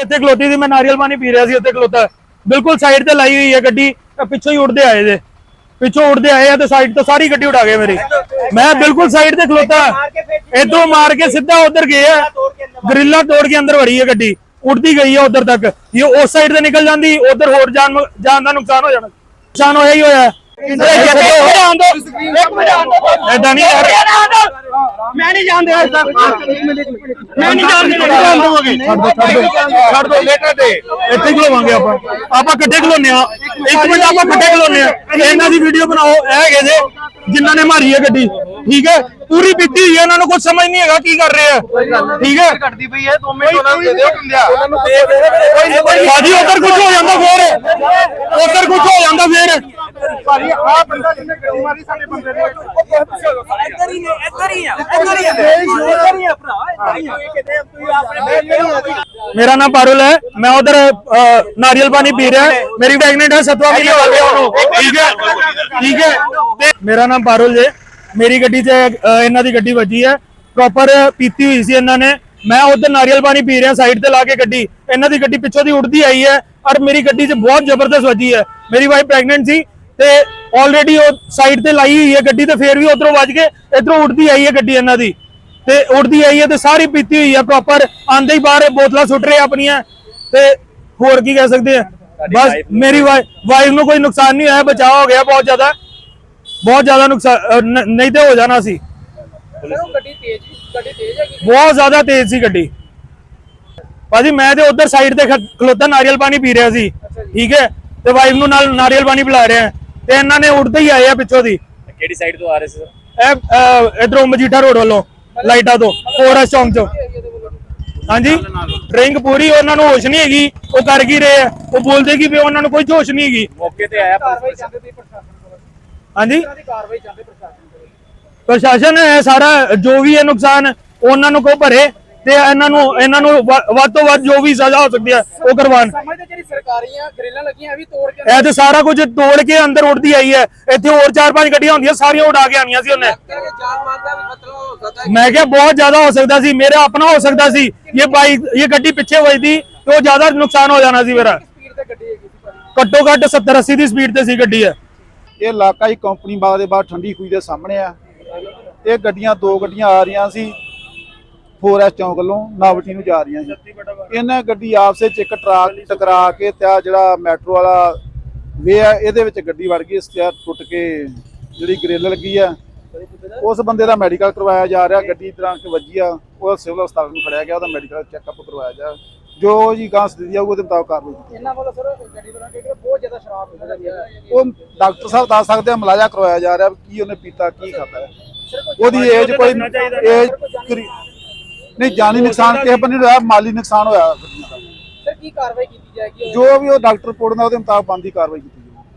ਇੱਥੇ ਖਲੋਤੀ ਸੀ ਮੈਂ ਨਾਰੀਅਲ ਪਾਣੀ ਪੀ ਰਿਹਾ ਸੀ ਇੱਥੇ ਖਲੋਤਾ ਬਿਲਕੁਲ ਸਾਈਡ ਤੇ ਲਾਈ ਹੋਈ ਹੈ ਗੱਡੀ ਪਿੱਛੋਂ ਹੀ ਉੱਡਦੇ ਆਏ ਜੇ ਪਿੱਛੋਂ ਉੱਡਦੇ ਆਏ ਆ ਤੇ ਸਾਈਡ ਤੋਂ ਸਾਰੀ ਗੱਡੀ ਉਡਾ ਗਏ ਮੇਰੀ ਮੈਂ ਬਿਲਕੁਲ ਸਾਈਡ ਤੇ ਖਲੋਤਾ ਇਧਰੋਂ ਮਾਰ ਕੇ ਸਿੱਧਾ ਉਧਰ ਗਏ ਆ ਗਰਿੱਲਾ ਤੋੜ ਕੇ ਅੰਦਰ ਵੜੀ ਹੈ ਗੱਡੀ ਉੱਡਦੀ ਗਈ ਹੈ ਉਧਰ ਤੱਕ ਇਹ ਉਸ ਸਾਈਡ ਤੇ ਨਿਕਲ ਜਾਂਦੀ ਉਧਰ ਹੋਰ ਜਾਨ ਜਾਨ ਦਾ ਨੁਕਸਾਨ ਹੋ ਜਾਣਾ ਨੁਕਸਾਨ ਹੋਇਆ ਹੀ ਹੋਇਆ ਐਦਾਂ ਨਹੀਂ ਨਹੀਂ ਜਾਣਦਾ ਅੱਜ ਤੱਕ। ਮੈਂ ਨਹੀਂ ਜਾਣਦੇ ਛੱਡ ਦੋ ਛੱਡ ਦੋ ਲੇਟਰ ਤੇ। ਇੱਥੇ ਖਲੋਵਾਂਗੇ ਆਪਾਂ। ਆਪਾਂ ਇਕੱਠੇ ਖਲੋਨੇ ਆ? ਇੱਕ ਮਿੰਟ ਆਪਾਂ ਇਕੱਠੇ ਖਲੋਨੇ ਆ? ਇਹਨਾਂ ਦੀ ਵੀਡੀਓ ਬਣਾਓ। ਇਹ ਹੈਗੇ ਜੇ ਜਿਨ੍ਹਾਂ ਨੇ ਮਾਰੀ ਹੈ ਗੱਡੀ। ਠੀਕ ਹੈ? ਪੂਰੀ ਪੀਤੀ ਹੋਈ ਹੈ ਉਹਨਾਂ ਨੂੰ ਕੁਝ ਸਮਝ ਨਹੀਂ ਹੈਗਾ ਕੀ ਕਰ ਰਹੇ ਆ। ਠੀਕ ਹੈ? ਕੱਟਦੀ ਪਈ ਹੈ 2 ਮਿੰਟ ਉਹਨਾਂ ਨੂੰ ਦੇ ਦਿਓ ਕੰਦਿਆ ਬਾਜੀ ਉਧਰ ਕੁਝ ਹੋ ਜਾਂਦਾ ਫੇਰ। ਉਧਰ ਕੁਝ ਹੋ ਜਾਂਦਾ ਫੇਰ। ਭਾਜੀ ਆ ਬੰਦਾ ਜਿਹਨੇ ਗੱਡੀ ਮਾਰੀ ਸਾਡੇ ਬੰਦੇ ਨੇ ਇੱਧਰ ਹੀ ਨੇ ਇੱਧਰ ਹੀ ਆ ਇੱਧਰ ਹੀ ਆ। ਇੱਧਰ ਹੀ ਆ ਭਰਾ ਇੱਧਰ ਹੀ ਆ ਕਿਤੇ ਤੁਸੀਂ ਆਪਣੇ ਮੇਰਾ ਨਾਮ ਪਾਰੁਲ ਹੈ। ਮੈਂ ਉਧਰ ਨਾਰੀਅਲ ਪਾਣੀ ਪੀ ਰਿਹਾ। ਮੇਰੀ ਪ੍ਰੈਗਨੈਂਟ ਹੈ ਸਤਵਾ ਮਹੀਨੇ ਹੋ ਗਏ ਉਹਨੂੰ। ਠੀਕ ਹੈ? ਠੀਕ ਹੈ? ਮੇਰਾ ਨਾਮ ਪਾਰੁਲ ਜੇ। ਮੇਰੀ ਗੱਡੀ 'ਚ ਇਹਨਾਂ ਦੀ ਗੱਡੀ ਵੱਜੀ ਹੈ। ਪ੍ਰੋਪਰ ਪੀਤੀ ਹੋਈ ਸੀ ਇਹਨਾਂ ਨੇ। ਮੈਂ ਉਧਰ ਨਾਰੀਅਲ ਪਾਣੀ ਪੀ ਰਿਹਾ ਸਾਈਡ ਤੇ ਲਾ ਕੇ ਗੱਡੀ। ਇਹਨਾਂ ਦੀ ਗੱਡੀ ਪਿੱਛੋਂ ਦੀ ਉੱਡਦੀ ਆਈ ਹੈ। ਔਰ ਮੇਰੀ ਗੱਡੀ 'ਚ ਬਹੁਤ ਜ਼ਬਰਦਸਤ ਵੱਜੀ ਹੈ। ਮੇਰੀ ਵਾਈਫ ਪ੍ਰੈਗਨੈਂਟ ਸੀ। ਤੇ ਆਲਰੇਡੀ ਉਹ ਸਾਈਡ ਤੇ ਲਾਈ ਹੋਈ ਹੈ ਗੱਡੀ ਤੇ ਫੇਰ ਵੀ ਉਧਰੋਂ ਵੱਜ ਕੇ ਇਧਰੋਂ ਉੱਡਦੀ ਆਈ ਹੈ ਗੱਡੀ ਇਹਨਾਂ ਦੀ। ਤੇ ਉੜਦੀ ਆਈ ਹੈ ਤੇ ਸਾਰੀ ਪੀਤੀ ਹੋਈ ਹੈ ਪ੍ਰੋਪਰ ਆਂਦੇ ਹੀ ਬਾਹਰ ਬੋਤਲਾਂ ਸੁੱਟ ਰਹੇ ਆਪਣੀਆਂ। ਤੇ ਹੋਰ ਕੀ ਕਹਿ ਸਕਦੇ ਆ। ਬਸ ਮੇਰੀ ਵਾਈਫ ਨੂੰ ਕੋਈ ਨੁਕਸਾਨ ਨਹੀਂ ਹੋਇਆ ਬਚਾਅ ਹੋ ਗਿਆ ਬਹੁਤ ਜ਼ਿਆਦਾ। ਬਹੁਤ ਜ਼ਿਆਦਾ ਨੁਕਸਾਨ ਨਹੀਂ ਤੇ ਹੋ ਜਾਣਾ ਸੀ। ਗੱਡੀ ਤੇਜ਼ ਗੱਡੀ ਤੇਜ਼ ਹੈਗੀ ਬਹੁਤ ਜ਼ਿਆਦਾ ਤੇਜ਼ ਸੀ ਗੱਡੀ। ਭਾਜੀ ਮੈਂ ਤੇ ਉਧਰ ਸਾਈਡ ਤੇ ਖਲੋਤਾ ਨਾਰੀਅਲ ਪਾਣੀ ਪੀ ਰਿਹਾ ਸੀ। ਠੀਕ ਹੈ? ਤੇ ਵਾਈਫ ਨੂੰ ਨਾਲ ਨਾਰੀਅਲ ਪਾਣੀ ਪਿਲਾ ਰਿਹਾ। ਤੇ ਇਹਨਾਂ ਨੇ ਉੱਡਦੇ ਹੀ ਆਏ ਆ ਪਿੱਛੋਂ ਦੀ। ਕਿਹੜੀ ਸਾਈਡ ਤੋਂ ਆ ਰਹੇ ਸੀ ਸਰ? ਇਹ ਇਧਰੋਂ ਮਜੀਠਾ ਰੋਡ ਵੱਲੋਂ ਲਾਈਟਾਂ ਤੋਂ ਫੋਰਸ ਚੌਂਕ ਚੋਂ। ਹਾਂਜੀ? ਡਰਿੰਕ ਪੂਰੀ ਉਹਨਾਂ ਨੂੰ ਹੋਸ਼ ਨਹੀਂ ਹੈਗੀ ਉਹ ਕਰ ਕੀ ਰਹੇ ਆ? ਉਹ ਬੋਲਦੇ ਕੀ ਵੀ ਉਹਨਾਂ ਨੂੰ ਕੋਈ ਹੋਸ਼ ਨਹੀਂ ਹੈਗੀ। ਮੌਕੇ ਤੇ ਆਇਆ ਹਾਂਜੀ? ਪ੍ਰਸ਼ਾਸਨ ਕੋਲ। ਪ੍ਰਸ਼ਾਸਨ ਇਹ ਸਾਰਾ ਜੋ ਵੀ ਹੈ ਨੁਕਸਾਨ ਉਹਨਾਂ ਨੂੰ ਕੋ ਭਰੇ। ਤੇ ਇਹਨਾਂ ਨੂੰ ਇਹਨਾਂ ਨੂੰ ਵੱਧ ਤੋਂ ਵੱਧ ਜੋ ਵੀ ਸਜ਼ਾ ਹੋ ਸਕਦੀ ਹੈ ਉਹ ਕਰਵਾਉਣ। ਸਮਝਦੇ ਜਿਹੜੀ ਸਰਕਾਰੀਆਂ ਗ੍ਰਿਲਾਂ ਲੱਗੀਆਂ ਇਹ ਵੀ ਤੋੜ ਕੇ ਇਹ ਤੇ ਸਾਰਾ ਕੁਝ ਤੋੜ ਕੇ ਅੰਦਰ ਉੱਡਦੀ ਆਈ ਹੈ। ਇੱਥੇ ਹੋਰ ਚਾਰ ਪੰਜ ਗੱਡੀਆਂ ਹੁੰਦੀਆਂ ਸਾਰੀਆਂ ਉਡਾ ਕੇ ਆਣੀਆਂ ਸੀ ਉਹਨੇ। ਮੈਂ ਕਿਹਾ ਬਹੁਤ ਜ਼ਿਆਦਾ ਹੋ ਸਕਦਾ ਸੀ ਮੇਰਾ ਆਪਣਾ ਹੋ ਸਕਦਾ ਸੀ। ਇਹ ਬਾਈਕ ਇਹ ਗੱਡੀ ਪਿੱਛੇ ਵੱਜਦੀ ਤੇ ਉਹ ਜ਼ਿਆਦਾ ਨੁਕਸਾਨ ਹੋ ਜਾਣਾ ਸੀ ਮੇਰਾ। ਘੱਟੋ ਘੱਟ 70 80 ਦੀ ਸਪੀਡ ਤੇ ਸੀ ਗੱਡੀ ਹੈ ਇਹ ਇਲਾਕਾ ਹੀ ਕੰਪਨੀ ਬਾਗ ਦੇ ਬਾਹਰ ਠੰਡੀ ਖੂਹੀ ਦੇ ਸਾਹਮਣੇ ਆ। ਇਹ ਗੱਡੀਆਂ ਦੋ ਗੱਡੀਆਂ ਆ ਰਹੀਆਂ ਸੀ। 4S ਚੌਂਕ ਵੱਲੋਂ ਨਾਵਟੀ ਨੂੰ ਜਾ ਰਹੀਆਂ ਸੀ। ਇਹਨਾਂ ਗੱਡੀ ਆਪਸ ਵਿੱਚ ਇੱਕ ਟਰੱਕ ਟਕਰਾ ਕੇ ਤੇ ਆ ਜਿਹੜਾ ਮੈਟਰੋ ਵਾਲਾ ਵੇ ਆ ਇਹਦੇ ਵਿੱਚ ਗੱਡੀ ਵੜ ਗਈ ਸਟਿਆਰ ਟੁੱਟ ਕੇ ਜਿਹੜੀ ਗ੍ਰਿਲ ਲੱਗੀ ਆ। ਉਸ ਬੰਦੇ ਦਾ ਮੈਡੀਕਲ ਕਰਵਾਇਆ ਜਾ ਰਿਹਾ ਗੱਡੀ ਤਰ੍ਹਾਂ ਕਿ ਵੱਜੀ ਆ ਉਹ ਸਿਵਲ ਹਸਪਤਾਲ ਨੂੰ ਖੜਿਆ ਗਿਆ ਉਹਦਾ ਮੈਡੀਕਲ ਚੈੱਕਅਪ ਕਰਵਾਇਆ ਜਾ। ਜੋ ਜੀ ਗਾਂ ਸਥਿਤੀ ਆਊ ਉਹਦੇ ਮੁਤਾਬਕ ਕਾਰਵਾਈ ਕੀਤੀ ਇਹਨਾਂ ਵੱਲੋਂ ਸਰ ਗੱਡੀ ਬਣਾ ਕੇ ਬਹੁਤ ਜ਼ਿਆਦਾ ਸ਼ਰਾਬ ਪੀਂਦਾ ਲੱਗਿਆ ਉਹ ਡਾਕਟਰ ਸਾਹਿਬ ਦੱਸ ਸਕਦੇ ਆ ਮਲਾਜਾ ਕਰਵਾਇਆ ਜਾ ਰਿਹਾ ਕੀ ਉਹਨੇ ਪੀਤਾ ਕੀ ਖਾਦਾ ਉਹਦੀ ਏਜ ਕੋਈ ਏਜ ਕਰੀ- ਨਹੀਂ ਜਾਨੀ ਨੁਕਸਾਨ ਕਿਸੇ ਬੰਦੇ ਨੂੰ ਹੋਇਆ ਮਾਲੀ ਨੁਕਸਾਨ ਹੋਇਆ। ਗੱਡੀਆਂ ਦਾ ਸਰ ਕੀ ਕਾਰਵਾਈ ਕੀਤੀ ਜਾਏਗੀ? ਜੋ ਵੀ ਉਹ ਡਾਕਟਰ ਰਿਪੋਰਟ ਨਾਲ ਉਹਦੇ ਮੁਤਾਬਕ ਬੰਦੀ ਕਾਰਵਾਈ ਕੀਤੀ